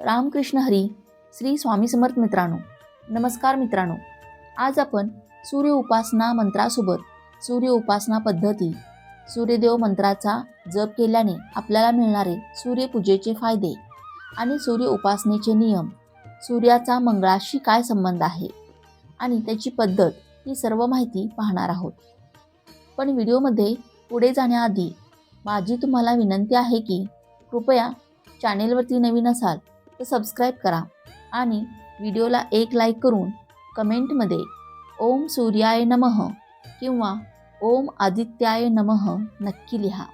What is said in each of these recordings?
रामकृष्ण हरी श्री स्वामी समर्थ मित्रांनो नमस्कार मित्रांनो. आज आपण सूर्य उपासना मंत्रासोबत सूर्य उपासना पद्धती सूर्यदेव मंत्राचा जप केल्याने आपल्याला मिळणारे सूर्यपूजेचे फायदे आणि सूर्य उपासनेचे नियम सूर्याचा मंगळाशी काय संबंध आहे आणि त्याची पद्धत ही सर्व माहिती पाहणार आहोत. पण व्हिडिओमध्ये पुढे जाण्याआधी माझी तुम्हाला विनंती आहे की कृपया चॅनेलवरती नवीन असाल तर सबस्क्राईब करा आणि व्हिडिओला एक लाईक करून कमेंटमध्ये ओम सूर्याय नमः किंवा ओम आदित्याय नमः नक्की लिहा.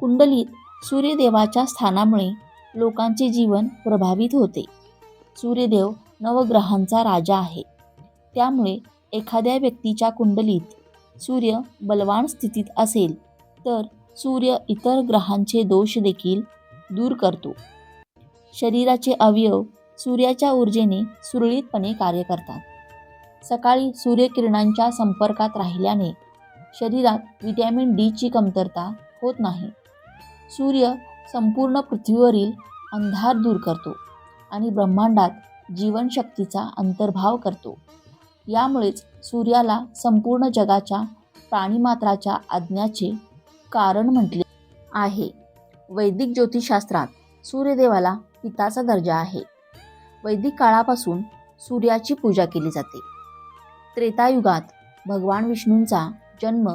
कुंडलीत सूर्यदेवाच्या स्थानामुळे लोकांचे जीवन प्रभावित होते. सूर्यदेव नवग्रहांचा राजा आहे. त्यामुळे एखाद्या व्यक्तीच्या कुंडलीत सूर्य बलवान स्थितीत असेल तर सूर्य इतर ग्रहांचे दोष देखील दूर करतो. शरीराचे अवयव सूर्याच्या ऊर्जेने सुरळीतपणे कार्य करतात. सकाळी सूर्यकिरणांच्या संपर्कात राहिल्याने शरीरात विटॅमिन डीची कमतरता होत नाही. सूर्य संपूर्ण पृथ्वीवरील अंधार दूर करतो आणि ब्रह्मांडात जीवनशक्तीचा अंतर्भाव करतो. यामुळेच सूर्याला संपूर्ण जगाच्या प्राणीमात्राच्या आज्ञाचे कारण म्हटले आहे. वैदिक ज्योतिषशास्त्रात सूर्यदेवाला पिताचा दर्जा आहे. वैदिक काळापासून सूर्याची पूजा केली जाते. त्रेतायुगात भगवान विष्णूंचा जन्म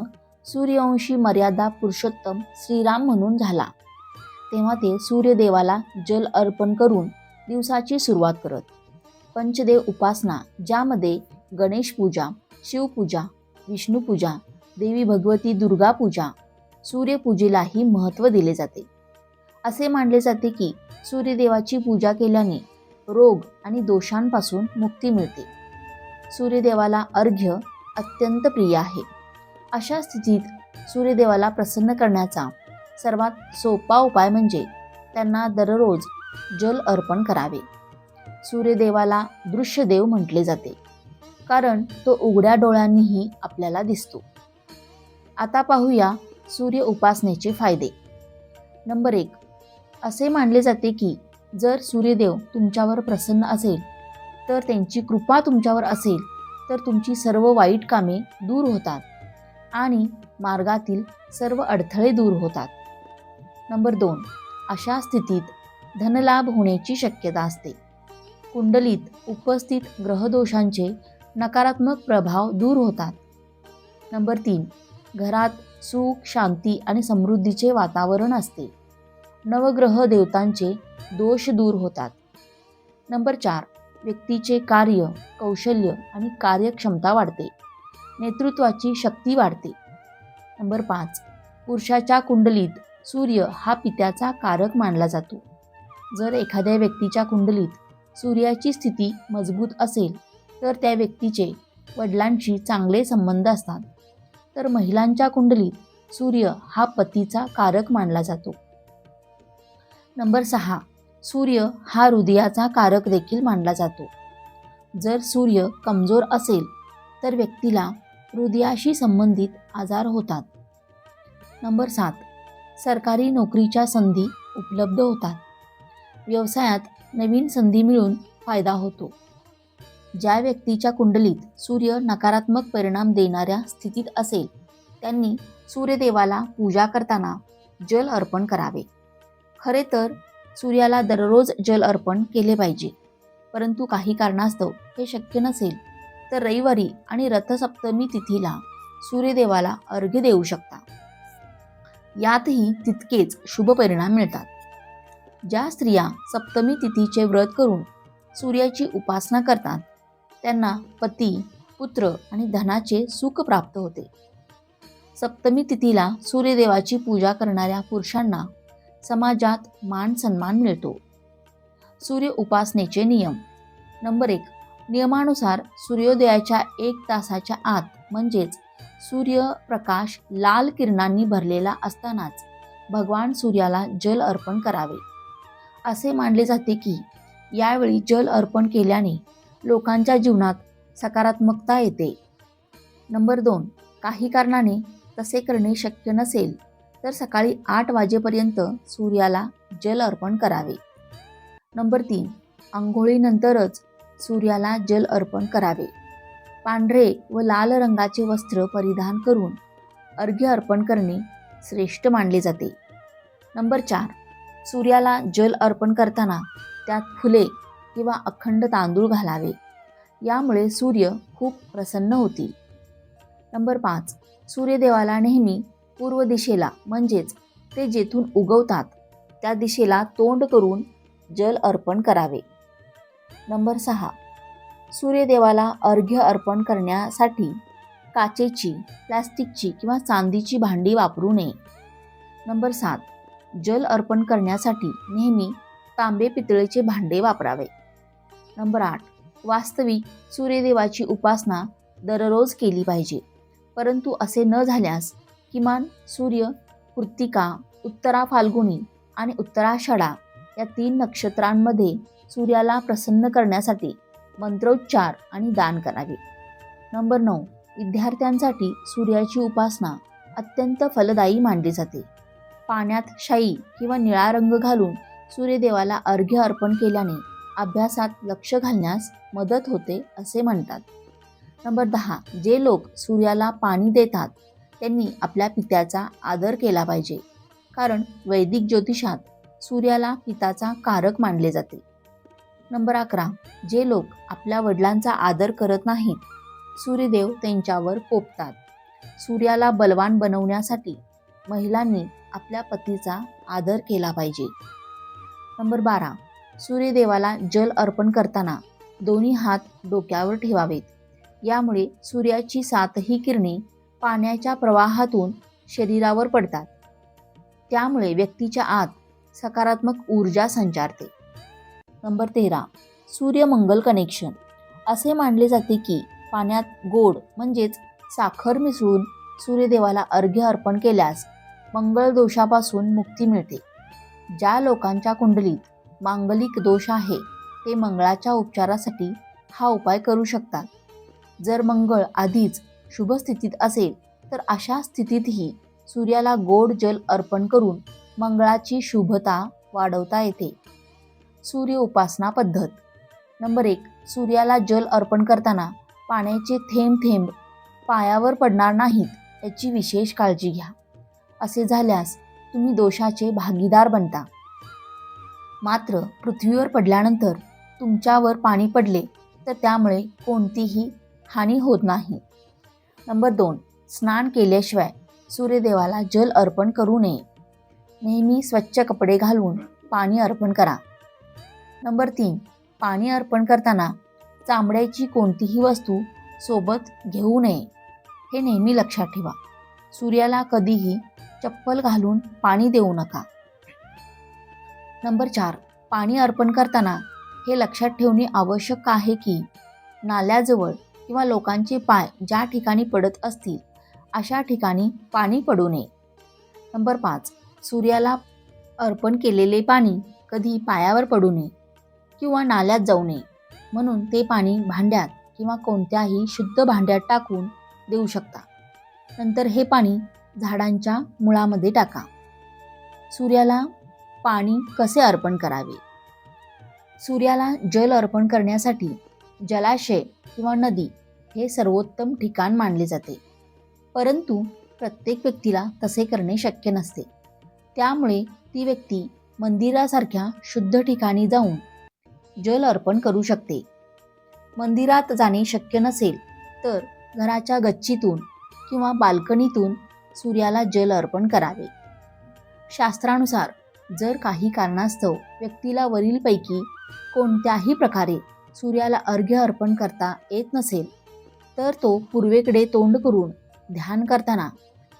सूर्यवंशी मर्यादा पुरुषोत्तम श्रीराम म्हणून झाला. तेव्हा ते सूर्यदेवाला जल अर्पण करून दिवसाची सुरुवात करत. पंचदेव उपासना ज्यामध्ये गणेश पूजा शिवपूजा विष्णुपूजा देवी भगवती दुर्गा पूजा सूर्यपूजेलाही महत्त्व दिले जाते. असे मानले जाते की सूर्यदेवाची पूजा केल्याने रोग आणि दोषांपासून मुक्ती मिळते. सूर्यदेवाला अर्घ्य अत्यंत प्रिय आहे. अशा स्थितीत सूर्यदेवाला प्रसन्न करण्याचा सर्वात सोपा उपाय म्हणजे त्यांना दररोज जल अर्पण करावे. सूर्यदेवाला दृश्यदेव म्हटले जाते कारण तो उघड्या डोळ्यांनीही आपल्याला दिसतो. आता पाहूया सूर्य उपासनेचे फायदे. नंबर एक असे मानले जाते की जर सूर्यदेव तुमच्यावर प्रसन्न असेल तर त्यांची कृपा तुमच्यावर असेल तर तुमची सर्व वाईट कामे दूर होतात आणि मार्गातील सर्व अडथळे दूर होतात. नंबर दोन. अशा स्थितीत धनलाभ होण्याची शक्यता असते. कुंडलीत उपस्थित ग्रहदोषांचे नकारात्मक प्रभाव दूर होतात. नंबर तीन. घरात सुख शांती आणि समृद्धीचे वातावरण असते. नवग्रह देवतांचे दोष दूर होतात. नंबर चार व्यक्तीचे कार्य कौशल्य आणि कार्यक्षमता वाढते. नेतृत्वाची शक्ती वाढते. नंबर पाच पुरुषाच्या कुंडलीत सूर्य हा पित्याचा कारक मानला जातो. जर एखाद्या व्यक्तीच्या कुंडलीत सूर्याची स्थिती मजबूत असेल तर त्या व्यक्तीचे वडिलांशी चांगले संबंध असतात. तर महिलांच्या कुंडलीत सूर्य हा पतीचा कारक मानला जातो. नंबर सहा. सूर्य हा हृदयाचा कारक देखील मानला जातो. जर सूर्य कमजोर असेल तर व्यक्तीला हृदयाशी संबंधित आजार होतात. नंबर सात. सरकारी नोकरीच्या संधी उपलब्ध होतात. व्यवसायात नवीन संधी मिळून फायदा होतो. ज्या व्यक्तीच्या कुंडलीत सूर्य नकारात्मक परिणाम देणाऱ्या स्थितीत असेल त्यांनी सूर्यदेवाला पूजा करताना जल अर्पण करावे. खरे तर सूर्याला दररोज जल अर्पण केले पाहिजे. परंतु काही कारणास्तव हे शक्य नसेल तर रविवारी आणि रथसप्तमी तिथीला सूर्यदेवाला अर्घ्य देऊ शकता. यातही तितकेच शुभ परिणाम मिळतात. ज्या स्त्रिया सप्तमी तिथीचे व्रत करून सूर्याची उपासना करतात त्यांना पती पुत्र आणि धनाचे सुख प्राप्त होते. सप्तमी तिथीला सूर्यदेवाची पूजा करणाऱ्या पुरुषांना समाजात मान सन्मान मिळतो. सूर्य उपासनेचे नियम. नंबर एक. नियमानुसार सूर्योदयाच्या एक तासाच्या आत म्हणजेच सूर्यप्रकाश लाल किरणांनी भरलेला असतानाच भगवान सूर्याला जल अर्पण करावे. असे मानले जाते की यावेळी जल अर्पण केल्याने लोकांच्या जीवनात सकारात्मकता येते. नंबर दोन. काही कारणाने तसे करणे शक्य नसेल. तर सकाळी आठ वाजेपर्यंत सूर्याला जल अर्पण करावे. नंबर तीन आंघोळीनंतरच सूर्याला जल अर्पण करावे. पांढरे व लाल रंगाचे वस्त्र परिधान करून अर्घ्य अर्पण करणे श्रेष्ठ मानले जाते. नंबर चार सूर्याला जल अर्पण करताना त्यात फुले किंवा अखंड तांदूळ घालावे. यामुळे सूर्य खूप प्रसन्न होतील. नंबर पाच सूर्यदेवाला नेहमी पूर्व दिशेला म्हणजेच ते जेथून उगवतात त्या दिशेला तोंड करून जल अर्पण करावे. नंबर सहा. सूर्यदेवाला अर्घ्य अर्पण करण्यासाठी काचेची प्लॅस्टिकची किंवा चांदीची भांडी वापरू नये. नंबर सात. जल अर्पण करण्यासाठी नेहमी तांबे पितळेचे भांडे वापरावे. नंबर आठ. वास्तविक सूर्यदेवाची उपासना दररोज केली पाहिजे परंतु असे न झाल्यास किमान सूर्य कृत्तिका उत्तरा फाल्गुनी आणि उत्तराषाढा या तीन नक्षत्रांमध्ये सूर्याला प्रसन्न करण्यासाठी मंत्रोच्चार आणि दान करावे. नंबर नऊ. विद्यार्थ्यांसाठी सूर्याची उपासना अत्यंत फलदायी मानली जाते. पाण्यात शाई किंवा निळा रंग घालून सूर्यदेवाला अर्घ्य अर्पण केल्याने अभ्यासात लक्ष घालण्यास मदत होते असे म्हणतात. नंबर दहा. जे लोक सूर्याला पाणी देतात त्यांनी आपल्या पित्याचा आदर केला पाहिजे. कारण वैदिक ज्योतिषात सूर्याला पिताचा कारक मानले जाते. नंबर अकरा. जे लोक आपल्या वडिलांचा आदर करत नाहीत सूर्यदेव त्यांच्यावर कोपतात सूर्याला बलवान बनवण्यासाठी महिलांनी आपल्या पतीचा आदर केला पाहिजे. नंबर बारा. सूर्यदेवाला जल अर्पण करताना दोन्ही हात डोक्यावर ठेवावेत. यामुळे सूर्याची सातही किरणे पाण्याच्या प्रवाहातून शरीरावर पडतात. त्यामुळे व्यक्तीच्या आत सकारात्मक ऊर्जा संचारते. नंबर तेरा. सूर्यमंगल कनेक्शन असे मानले जाते की पाण्यात गोड म्हणजेच साखर मिसळून सूर्यदेवाला अर्घ्य अर्पण केल्यास मंगळ दोषापासून मुक्ती मिळते. ज्या लोकांच्या कुंडलीत मांगलिक दोष आहे ते मंगळाच्या उपचारासाठी हा उपाय करू शकतात. जर मंगळ आधीच शुभ स्थितीत असेल तर अशा स्थितीतही सूर्याला गोड जल अर्पण करून मंगळाची शुभता वाढवता येते. सूर्य उपासना पद्धत. नंबर एक सूर्याला जल अर्पण करताना पाण्याचे थेंब थेंब पायावर पडणार नाहीत याची विशेष काळजी घ्या. असे झाल्यास तुम्ही दोषाचे भागीदार बनता. मात्र पृथ्वीवर पडल्यानंतर तुमच्यावर पाणी पडले तर त्यामुळे कोणतीही हानी होत नाही. नंबर दोन स्नान केल्याशिवाय सूर्यदेवाला जल अर्पण करू नये. नेहमी स्वच्छ कपडे घालून पाणी अर्पण करा. नंबर तीन पाणी अर्पण करताना चामड्याची कोणतीही वस्तू सोबत घेऊ नये. हे नेहमी लक्षात ठेवा. सूर्याला कधीही चप्पल घालून पाणी देऊ नका. नंबर चार पाणी अर्पण करताना हे लक्षात ठेवणे आवश्यक आहे की नाल्याजवळ किंवा लोकांचे पाय ज्या ठिकाणी पडत असतील अशा ठिकाणी पाणी पडू नये. नंबर पाच. सूर्याला अर्पण केलेले पाणी कधी पायावर पडू नये किंवा नाल्यात जाऊ नये. म्हणून ते पाणी भांड्यात किंवा कोणत्याही शुद्ध भांड्यात टाकून देऊ शकता. नंतर हे पाणी झाडांच्या मुळामध्ये टाका. सूर्याला पाणी कसे अर्पण करावे? सूर्याला जल अर्पण करण्यासाठी जलाशय किंवा नदी हे सर्वोत्तम ठिकाण मानले जाते. परंतु प्रत्येक व्यक्तीला तसे करणे शक्य नसते. त्यामुळे ती व्यक्ती मंदिरासारख्या शुद्ध ठिकाणी जाऊन जल अर्पण करू शकते. मंदिरात जाणे शक्य नसेल तर घराच्या गच्चीतून किंवा बाल्कनीतून सूर्याला जल अर्पण करावे. शास्त्रानुसार जर काही कारणास्तव व्यक्तीला वरीलपैकी कोणत्याही प्रकारे सूर्याला अर्घ्य अर्पण करता येत नसेल तर तो पूर्वेकडे तोंड करून ध्यान करताना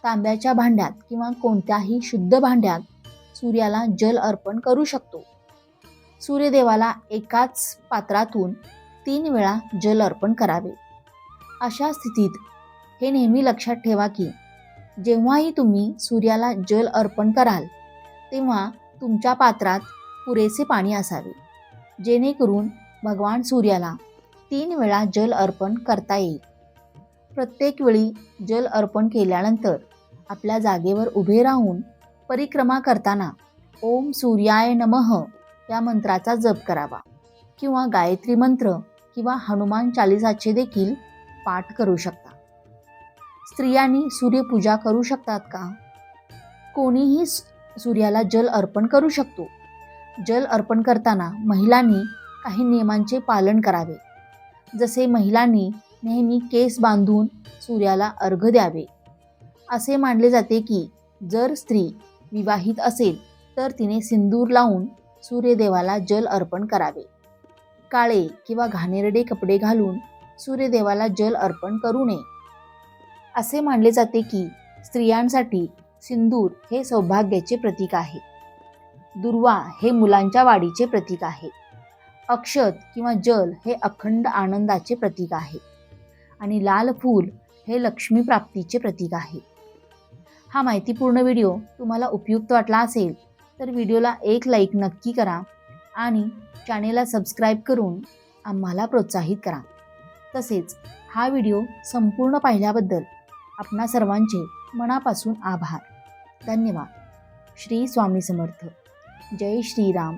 तांब्याच्या भांड्यात किंवा कोणत्याही शुद्ध भांड्यात सूर्याला जल अर्पण करू शकतो. सूर्यदेवाला एकाच पात्रातून तीन वेळा जल अर्पण करावे. अशा स्थितीत हे नेहमी लक्षात ठेवा की जेव्हाही तुम्ही सूर्याला जल अर्पण कराल तेव्हा तुमच्या पात्रात पुरेसे पाणी असावे जेणेकरून भगवान सूर्याला तीन वेळा जल अर्पण करता येईल. प्रत्येक वेळी जल अर्पण केल्यानंतर आपल्या जागेवर उभे राहून परिक्रमा करताना ओम सूर्याय नमः या मंत्राचा जप करावा किंवा गायत्री मंत्र किंवा हनुमान चालिसाचे देखील पाठ करू शकता. स्त्रियांनी सूर्यपूजा करू शकतात का? कोणीही स- सूर्याला जल अर्पण करू शकतो. जल अर्पण करताना महिलांनी काही नियमांचे पालन करावे. जसे महिलांनी नेहमी केस बांधून सूर्याला अर्घ द्यावे. असे मानले जाते की जर स्त्री विवाहित असेल तर तिने सिंदूर लावून सूर्यदेवाला जल अर्पण करावे. काळे किंवा घाणेरडे कपडे घालून सूर्यदेवाला जल अर्पण करू नये. असे मानले जाते की स्त्रियांसाठी सिंदूर हे सौभाग्याचे प्रतीक आहे. दुर्वा हे मुलांच्या वाढीचे प्रतीक आहे. अक्षत किंवा जल हे अखंड आनंदाचे प्रतीक आहे. आणि लाल फूल हे लक्ष्मी प्राप्तीचे प्रतीक आहे. हा माहितीपूर्ण व्हिडिओ तुम्हाला उपयुक्त वाटला असेल तर व्हिडिओला एक लाईक नक्की करा आणि चॅनेलला सबस्क्राईब करून आम्हाला प्रोत्साहित करा. तसेच हा व्हिडिओ संपूर्ण पाहिल्याबद्दल आपणा सर्वांचे मनापासून आभार. धन्यवाद. श्री स्वामी समर्थ. जय श्रीराम.